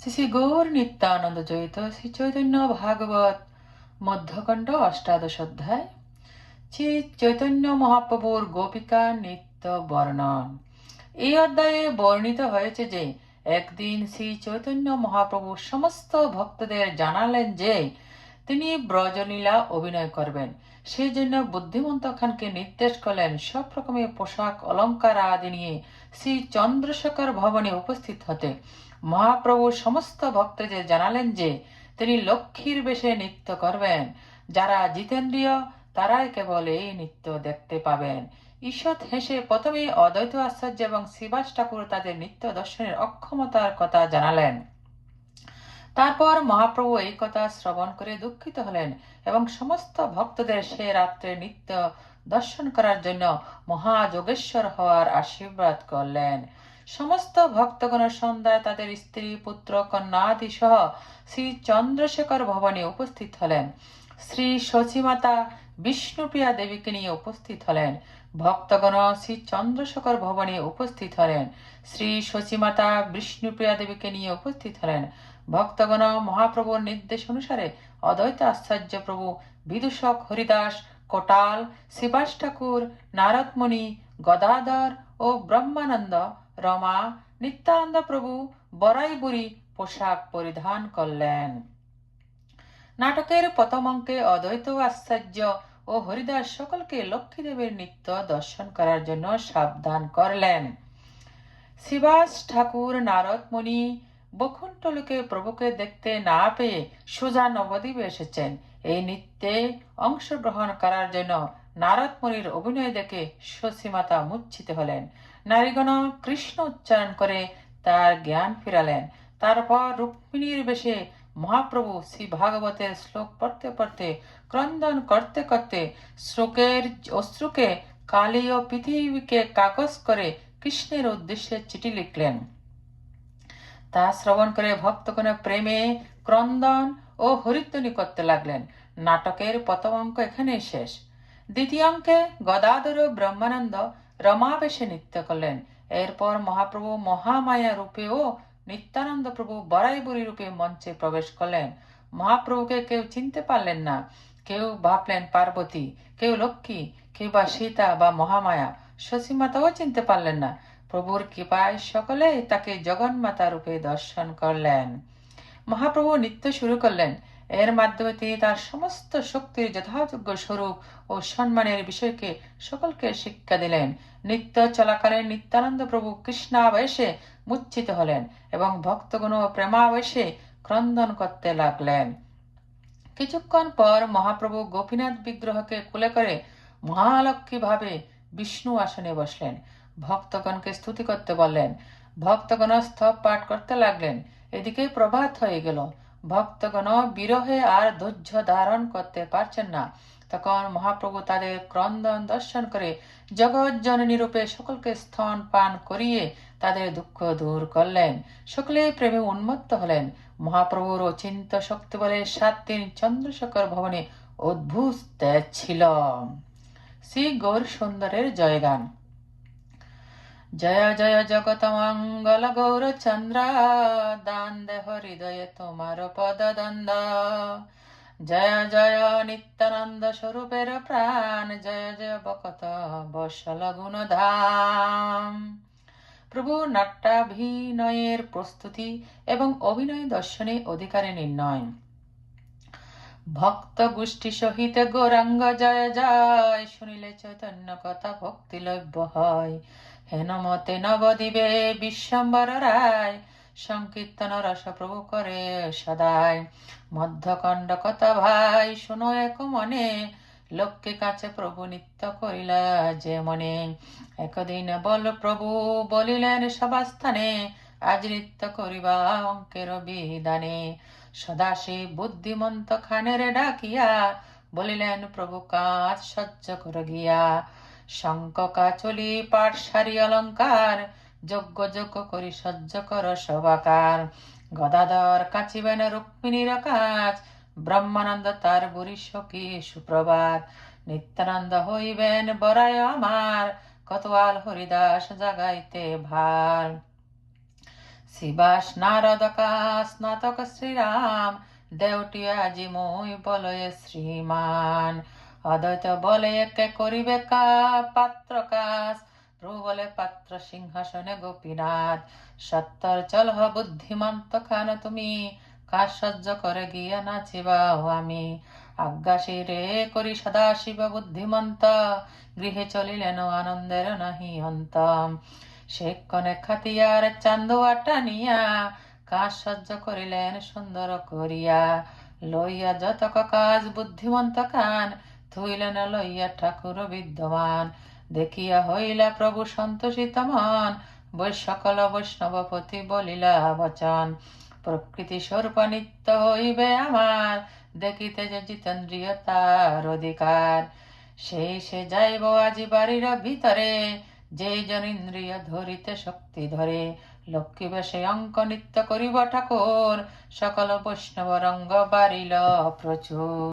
শ্রী শ্রী গৌর নিত্যানন্দ জয়িত শ্রী চৈতন্য ভাগবত মধ্যকণ্ড অষ্টাদশ অধ্যায়। শ্রী চৈতন্য মহাপ্রভুর গোপিকা নিত্য বর্ণন। এই অধ্যায়ে বর্ণিত হয়েছে যে, একদিন শ্রী চৈতন্য মহাপ্রভু সমস্ত ভক্তদের জানালেন যে, তিনি ব্রজলীলা অভিনয় করবেন। সেই জন্য বুদ্ধিমন্ত খানকে নির্দেশ করলেন সব রকমের পোশাক, অলঙ্কার আদি নিয়ে শ্রী চন্দ্রশেখর ভবনে উপস্থিত হতে। মহাপ্রভু সমস্ত ভক্তদের জানালেন যে, তিনি লক্ষ্মীর বেশে নৃত্য করবেন। যারা জিতেন্দ্রীয়, তারাই কেবল এই নৃত্য দেখতে পাবেন। ঈষৎ হেসে প্রথমে অদ্বৈত আশ্চর্য এবং শিবাস ঠাকুর তাদের নৃত্য দর্শনের অক্ষমতার কথা জানালেন। তারপর মহাপ্রভু এই কথা শ্রবণ করে দুঃখিত হলেন এবং সমস্ত ভক্তদের সে রাত্রে নিত্য দর্শন করার জন্য মহাযোগেশ্বর হওয়ার আশীর্বাদ করলেন। সমস্ত ভক্তগণের সন্ধ্যায় তাদের স্ত্রী, পুত্র, কন্যা আদি সহ শ্রী চন্দ্রশেখর ভবনে উপস্থিত হলেন। শ্রী শচীমাতা বিষ্ণুপ্রিয়া দেবীকে নিয়ে উপস্থিত হলেন। ভক্তগণ শ্রী চন্দ্রশেখর ভবনে উপস্থিত হলেন। শ্রী শচীমাতা বিষ্ণুপ্রিয়া দেবীকে নিয়ে উপস্থিত হলেন। ভক্তগণ মহাপ্রভুর নির্দেশ অনুসারে অদ্বৈত আশ্চর্য প্রভু বিদূষক হরিদাস, কোটাল, শিবাস ঠাকুর, নারদমণি, গদাধর ও ব্রহ্মানন্দ রমা নিত্যানন্দ প্রভু বরাই বুড়ি পোশাক পরিধান করলেন। নাটকের প্রথম অঙ্কে অদ্বৈত আশ্চর্য ও হরিদাস সকলকে লক্ষ্মীদেবের নৃত্য দর্শন করার জন্য সাবধান করলেন। শিবাস ঠাকুর নারদমণি বকুণ্ঠলোকে প্রভুকে দেখতে না পেয়ে সোজা নবদ্বীপে এসেছেন। এই নৃত্যে অংশগ্রহণ করার জন্য নারদমণির অভিনয় দেখে শশীমাতা মূর্ছিত হলেন। নারীগণ কৃষ্ণ উচ্চারণ করে তার জ্ঞান ফিরালেন। তারপর রুক্মিণীর বেশে মহাপ্রভু শ্রী ভাগবতের শ্লোক পড়তে পড়তে ক্রন্দন করতে করতে শ্লোকের অশ্রুকে কালী ও পৃথিবীকে কাগজ করে কৃষ্ণের উদ্দেশ্যে চিঠি লিখলেন। তা শ্রবণ করে ভক্তগণ প্রেমে ক্রন্দন ও হরিধ্বনি করতে লাগলেন। নাটকের প্রথম অঙ্ক এখানেই শেষ। দ্বিতীয় অঙ্কে গদাধর ব্রহ্মানন্দ রমাবেশে নৃত্য করলেন। এরপর মহাপ্রভু মহামায়া রূপে ও নিত্যানন্দ প্রভু বরাইবুরি রূপে মঞ্চে প্রবেশ করলেন। মহাপ্রভুকে কেউ চিনতে পারলেন না। কেউ ভাবলেন, পার্বতী, কেউ লক্ষ্মী, কেউ বা সীতা বা মহামায়া। শশীমাতাও চিনতে পারলেন না। প্রভুর কৃপায় সকলে তাকে জগন্মাতা রূপে দর্শন করলেন। মহাপ্রভু নৃত্য শুরু করলেন। এর মাধ্যমে তিনি তার সমস্ত শক্তির যথাযোগ্য স্বরূপ ও সম্মানের বিষয়কে সকলকে শিক্ষা দিলেন। নিত্য চলাকালীন নিত্যানন্দ প্রভু কৃষ্ণাবেশে মূর্ছিত হলেন এবং ভক্তগণ ও প্রেমাবেশে ক্রন্দন করতে লাগলেন। কিছুক্ষণ পর মহাপ্রভু গোপীনাথ বিগ্রহকে কুলে করে মহালক্ষ্মী ভাবে বিষ্ণু আসনে বসলেন। ভক্তগণকে স্তুতি করতে বললেন, ভক্তগণ স্তব পাঠ করতে লাগলেন, এদিকে প্রভাত হয়ে গেল। ভক্তগণ বিরহে আর ধৈর্য ধারণ করতে পারছেন না। তখন মহাপ্রভু তাদের ক্রন্দন দর্শন করে জগৎ জননী রূপে সকলকে স্তন পান করিয়ে তাদের দুঃখ দূর করলেন। সকলে প্রেমে উন্মত্ত হলেন। মহাপ্রভুর অচিন্ত শক্তি বলে সাত দিন চন্দ্রশেখর ভবনে অদ্ভুত ছিল। শ্রী গৌর সুন্দরের জয়গান। জয় জয় জগত মঙ্গল গৌর চন্দ্র দান দেহ হৃদয়ে তোমার পদ দন্দ জয় জয় নিত্যানন্দ স্বরূপের প্রাণ জয় জয় বকত বসল গুণধাম প্রভু নাট্যাভিনয়ের প্রস্তুতি এবং অভিনয় দর্শনে অধিকারে নির্ণয়। ভক্ত গোষ্ঠী সহিত গৌরাঙ্গ জয় জয়, শুনিলে চৈতন্য কথা ভক্তি লভ্য হয়। হেন মতে নবদ্বীপে বিশ্বম্বর রায়, সংকীর্তন রস প্রভু করে সদায় মধ্যকণ্ড কথা ভাই, শুনো এক মনে, লোককে কাছে প্রভু নিত্য করিলা যে মনে। একদিন বল প্রভু বলিলেন সভাস্থানে, আজ নৃত্য করিবা অঙ্কের বিধানে। সদাশিব বুদ্ধিমন্ত খানের ডাকিয়া বলিলেন, প্রভু কাজ সহ্য কর গিয়া। শঙ্ক কাচলি পাঠ সারি অলঙ্কার, যজ্ঞ যজ্ঞ করি সহ্য কর সবাকার গদাধর কাচিবেন রুক্মিণীর কাজ, ব্রহ্মানন্দ তার বুড়ি সখী সুপ্রভাত। নিত্যানন্দ হইবেন বরায় আমার কতওয়াল হরিদাস জাগাইতে ভার। শিবাস নারদকা স্নাতক শ্রীরাম দেউটিয়া আজি মই বলয়ে শ্রীমান। অদ্বৈত বলে, একে করিবে কা পাত্র কাজ। প্রভু বলে, পাত্র সিংহাসনে গোপীনাথ। সত্তর চলহ বুদ্ধিমন্ত খান তুমি। কাজ সহ্য করে গিয়া নাচিবাও আমি। আজ্ঞা শিরে করি সদা শিব বুদ্ধিমন্ত। গৃহে চলিলেন আনন্দের নাহি অন্তম। সে কনে খাতিয়ার চান্দুয়া টানিয়া কাজ সহ্য করিলেন সুন্দর করিয়া। লইয়া যতক কাজ বুদ্ধিমন্ত কান থুইলেন লইয়া ঠাকুর বিদ্যমান। দেখিয়া হইলা প্রভু সন্তোষিত মন সকল বৈষ্ণবপতি বলিলা, বচন, প্রকৃতি স্বরূপ নিত্য হইবে আমার। দেখিতে যে জিতেন্দ্রিয় তার অধিকার। সেই সে যাইব আজি বাড়ির ভিতরে। যেই জন ইন্দ্রিয় ধরিতে শক্তি ধরে লক্ষ্মী বেশে অঙ্ক নৃত্য করিব ঠাকুর। সকল বৈষ্ণব রঙ্গ বাড়িল প্রচুর।